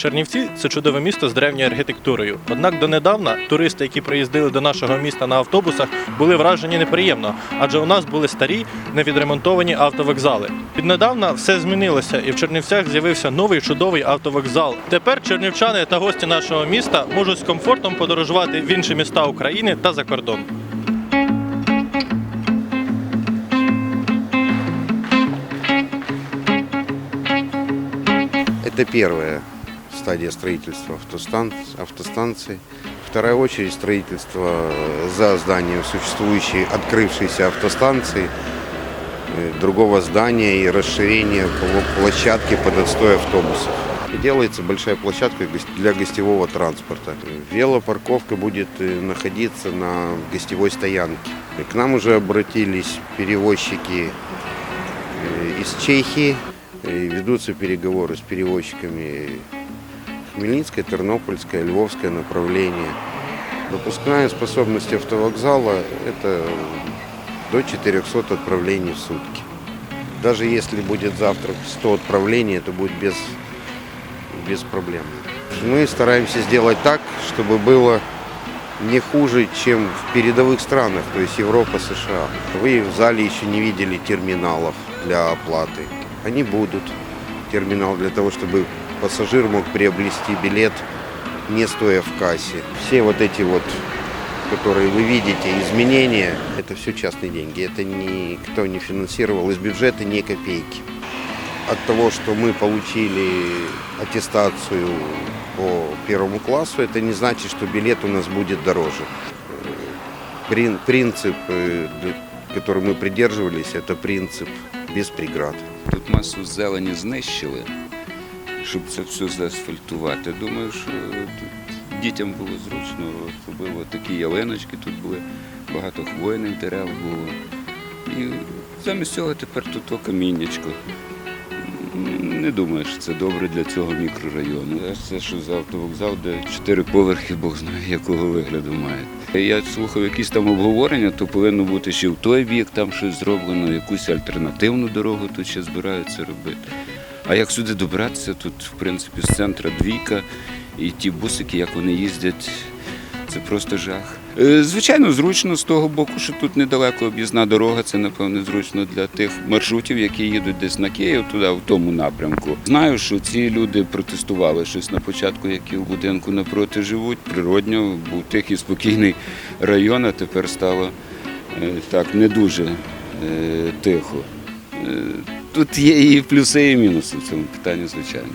Чернівці це чудове місто з древньою архітектурою. Однак донедавна туристи, які приїздили до нашого міста на автобусах, були вражені неприємно, адже у нас були старі невідремонтовані автовокзали. Віднедавна все змінилося, і в Чернівцях з'явився новий чудовий автовокзал. Тепер чернівчани та гості нашого міста можуть з комфортом подорожувати в інші міста України та за кордон. Это первая стадия строительства автостан- автостанции. Вторая очередь строительства за зданием существующей открывшейся автостанции, э, другого здания и расширение пл- площадки под отстой автобусов. Делается большая площадка для гостевого транспорта. Велопарковка будет э, находиться на гостевой стоянке. К нам уже обратились перевозчики э, из Чехии. Ведутся переговоры с перевозчиками Хмельницкое, Тернопольское, Львовское направление. Допускная способность автовокзала – это до 400 отправлений в сутки. Даже если будет завтра 100 отправлений, это будет без, без проблем. Мы стараемся сделать так, чтобы было не хуже, чем в передовых странах, то есть Европа, США. Вы в зале еще не видели терминалов для оплаты. Они будут. Терминал для того, чтобы пассажир мог приобрести билет, не стоя в кассе. Все вот эти вот, которые вы видите, изменения, это все частные деньги. Это никто не финансировал из бюджета ни копейки. От того, что мы получили аттестацию по первому классу, это не значит, что билет у нас будет дороже. Прин- Принцип, э, который мы придерживались, это принцип без преград. Тут масу зелені знищили, щоб це все заасфальтувати. Думаю, що дітям було зручно, особливо такі ялиночки тут були, багато хвойних дерев було. І замість цього тепер тут каміннячко. Не думаю, що це добре для цього мікрорайону. Це що за автовокзал, де чотири поверхи, Бог знає, якого вигляду має. Я слухав якісь там обговорення, то повинно бути ще в той бік там щось зроблено, якусь альтернативну дорогу тут ще збираються робити. А як сюди добратися, тут, в принципі, з центра двійка, і ті бусики, як вони їздять, це просто жах. Е, Звичайно, зручно з того боку, що тут недалеко об'їзна дорога. Це напевне зручно для тих маршрутів, які їдуть десь на Київ, туди, в тому напрямку. Знаю, що ці люди протестували щось на початку, які в будинку напроти живуть. Природньо був тихий спокійний район, а тепер стало е, так не дуже е, тихо. Тут є і плюси, і мінуси в цьому питанні, звичайно.